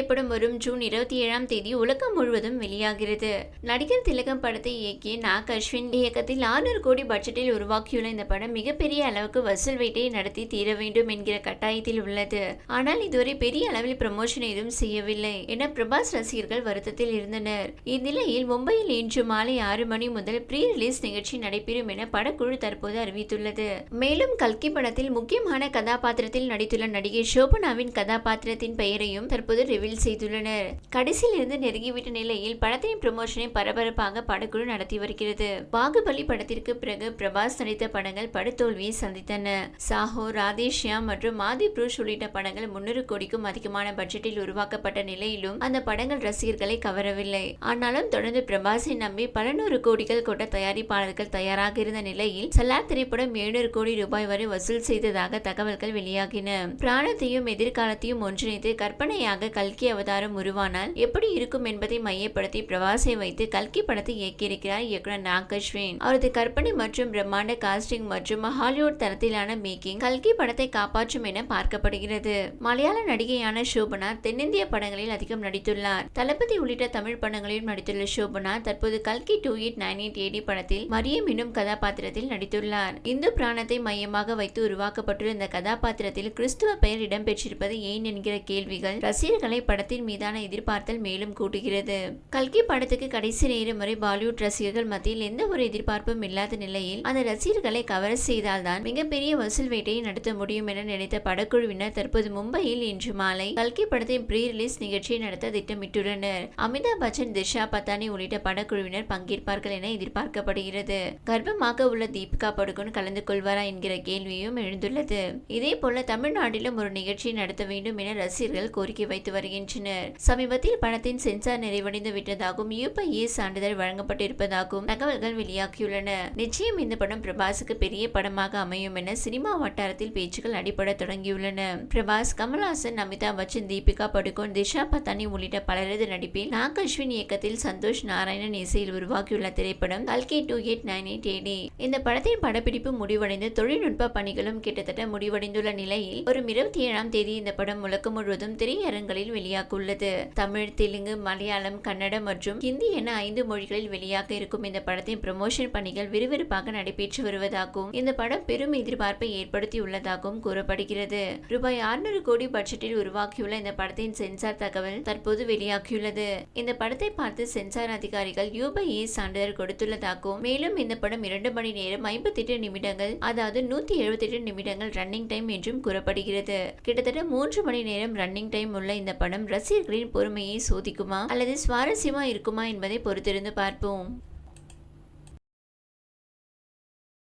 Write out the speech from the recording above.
திரைப்படம் வரும் ஜூன் இருபத்தி ஏழாம் தேதி உலகம் முழுவதும் வெளியாகிறது. நடிகர் திலகம் படத்தை இயக்கிய நாக் அஸ்வின் இயக்கத்தில் 600 கோடி பட்ஜெட்டில் உருவாக்கியுள்ள இந்த படம் மிகப்பெரிய அளவுக்கு வசூல் வேட்டையை நடத்தி தீர வேண்டும் என்கிற கட்டாயத்தில் உள்ளது. ஆனால் இதுவரை பெரிய அளவில் ப்ரமோஷன் எதுவும் செய்யவில்லை என பிரபாஸ் ரசிகர்கள் வருத்தத்தில் இருந்தனர். இந்நிலையில் மும்பையில் இன்று மாலை ஆறு மணி முதல் ப்ரீ ரிலீஸ் நிகழ்ச்சி நடைபெறும் என படக்குழு தற்போது அறிவித்துள்ளது. மேலும் கல்கி படத்தில் முக்கியமான கதாபாத்திரத்தில் நடித்துள்ள நடிகை ஷோபனாவின் கதாபாத்திரத்தின் பெயரையும் தற்போது ரிவில் செய்துள்ளனர். கடைசியில் இருந்து நெருங்கிவிட்ட நிலையில் படத்தின் ப்ரமோஷனை பரபரப்பாக படக்குழு நடத்தி வருகிறது. பாகுபலி படத்திற்கு பிறகு பிரபாஸ் நடித்த படங்கள் படுதோல்வியை சந்தித்தன. சாஹோ ராதேஷ்யாம் மற்றும் மாதி புருஷ் உள்ளிட்ட படங்கள் முன்னூறு கோடிக்கும் அதிகமான பட்ஜெட்டில் உருவாக்கப்பட்ட நிலையிலும் அந்த படங்கள் ரசிகர்களை கவரவில்லை. ஆனாலும் தொடர்ந்து பிரபாஸை நம்பி பல நூறு கோடிகள் கொண்ட தயாரிப்பாளர்கள் தயாராக இருந்த நிலையில் சலார் திரைப்படம் எழுநூறு கோடி ரூபாய் வரை வசூல் செய்ததாக தகவல்கள் வெளியாகின. பிராணத்தையும் எதிர்காலத்தையும் ஒன்றிணைத்து கற்பனையாக கல்கி அவதாரம் உருவானால் எப்படி இருக்கும் என்பதை மையப்படுத்தி பிரபாஸை வைத்து கல்கி படத்தை இயக்கியிருக்கிறார் இயக்குனர் நாகஸ்வின். அவரது கற்பனை மற்றும் பிரம்மாண்ட காஸ்டிங் மற்றும் ஹாலிவுட் தரத்திலான மேக்கிங் கல்கி படத்தை காப்பாற்றும் என பார்க்கப்படுகிறது. மலையாள நடிகையான சோபனா தென்னிந்திய படங்களில் அதிகம் நடித்துள்ளார். தளபதி உள்ளிட்ட தமிழ் படங்களிலும் நடித்துள்ள சோபனா தற்போது கல்கி two eight nine eight AD படத்தில் மரியம் என்னும் கதாபாத்திரத்தில் நடித்துள்ளார். இந்து பிராணத்தை மையமாக வைத்து உருவாக்கப்பட்டுள்ள இந்த கதாபாத்திரத்தில் கிறிஸ்துவ பெயர் இடம்பெற்றிருப்பது ஏன் என்கிற கேள்விகள் ரசிகர்களை படத்தின் மீதான எதிர்பார்த்தல் மேலும் கூட்டுகிறது. கல்கி படத்துக்கு கடைசி நேரம் வரை பாலிவுட் ரசிகர்கள் மத்தியில் எந்த ஒரு எதிர்பார்ப்பும் இல்லாத நிலையில் அந்த ரசிகர்களை கவர செய்தால்தான் மிகப்பெரிய வசூல் வேட்டையை நடத்த முடியும் என நினைத்த படக்குழுவினர் தற்போது மும்பையில் இன்று மாலை கல்கி படத்தின் ப்ரீ ரிலீஸ் நிகழ்ச்சியை நடத்த திட்டமிட்டுள்ளனர். அமிதாப் பச்சன் திஷா பத்தானி உள்ளிட்ட படக்குழுவினர் பங்கேற்பார்கள் என எதிர்பார்க்கப்படுகிறது. கர்ப்பமாக உள்ள தீபிகா படுகோன் கலந்து கொள்வாரா என்கிற கேள்வியும் எழுந்துள்ளது. இதே போல தமிழ்நாட்டிலும் ஒரு நிகழ்ச்சியை நடத்த வேண்டும் என ரசிகர்கள் கோரிக்கை வைத்து வருகின்றனர் சமீபத்தில் பணத்தின் சென்சார் நிறைவடைந்து விட்டதாகவும் யூபிஏ சான்றிதழ் வழங்கப்பட்டிருப்பதாகவும் தகவல்கள் வெளியாகியுள்ளன. நிச்சயம் இந்த படம் பிரபாஸுக்கு பெரிய படமாக அமையும் என சினிமா வட்டாரத்தில் பேச்சுக்கள் அடிபட தொடங்கியுள்ளன. பிரபாஸ் கமல்ஹாசன் அமிதாப் பச்சன் தீபிகா படுகோன் திஷா பத்தானி உள்ளிட்ட பலரது நடிப்பில் நாக் அஸ்வின் இயக்கத்தில் சந்தோஷ் நாராயணன் இசையில் உருவாக்கியுள்ள திரைப்படம் கல்கி two eight nine eight AD இந்த படத்தின் படப்பிடிப்பு முடிவடைந்து தொழில்நுட்ப பணிகளும் கிட்டத்தட்ட முடிவடைந்துள்ள நிலையில் வரும் இருபத்தி ஏழாம் தேதி இந்த படம் உலகம் முழுவதும் திரையரங்களில் வெளியாக தமிழ் தெலுங்கு மலையாளம் கன்னடம் மற்றும் ஹிந்தி என ஐந்து மொழிகளில் வெளியாக இருக்கும் இந்த படத்தின் ப்ரமோஷன் பணிகள் விறுவிறுப்பாக நடைபெற்று வருவதாகவும் இந்த படம் பெரும் எதிர்பார்ப்பை ஏற்படுத்தியுள்ளதாகவும் கூறப்படுகிறது. ரூபாய் 600 கோடி பட்ஜெட்டில் உருவாக்கியுள்ள இந்த படத்தின் சென்சார் தகவல் தற்போது வெளியாகியுள்ளது. இந்த படத்தை பார்த்து சென்சார் அதிகாரிகள் யூபிஏ சான்றிதழ் கொடுத்துள்ளதாகவும் மேலும் இந்த படம் இரண்டு மணி நேரம் ஐம்பத்தெட்டு நிமிடங்கள் அதாவது நூத்தி எழுபத்தெட்டு நிமிடங்கள் ரன்னிங் டைம் என்றும் கூறப்படுகிறது. கிட்டத்தட்ட மூன்று மணி நேரம் ரன்னிங் டைம் உள்ள இந்த படம் படம் ரசிகர்களின் பொறுமையை சோதிக்குமா அல்லது சுவாரஸ்யமா இருக்குமா என்பதை பொறுத்திருந்து பார்ப்போம்.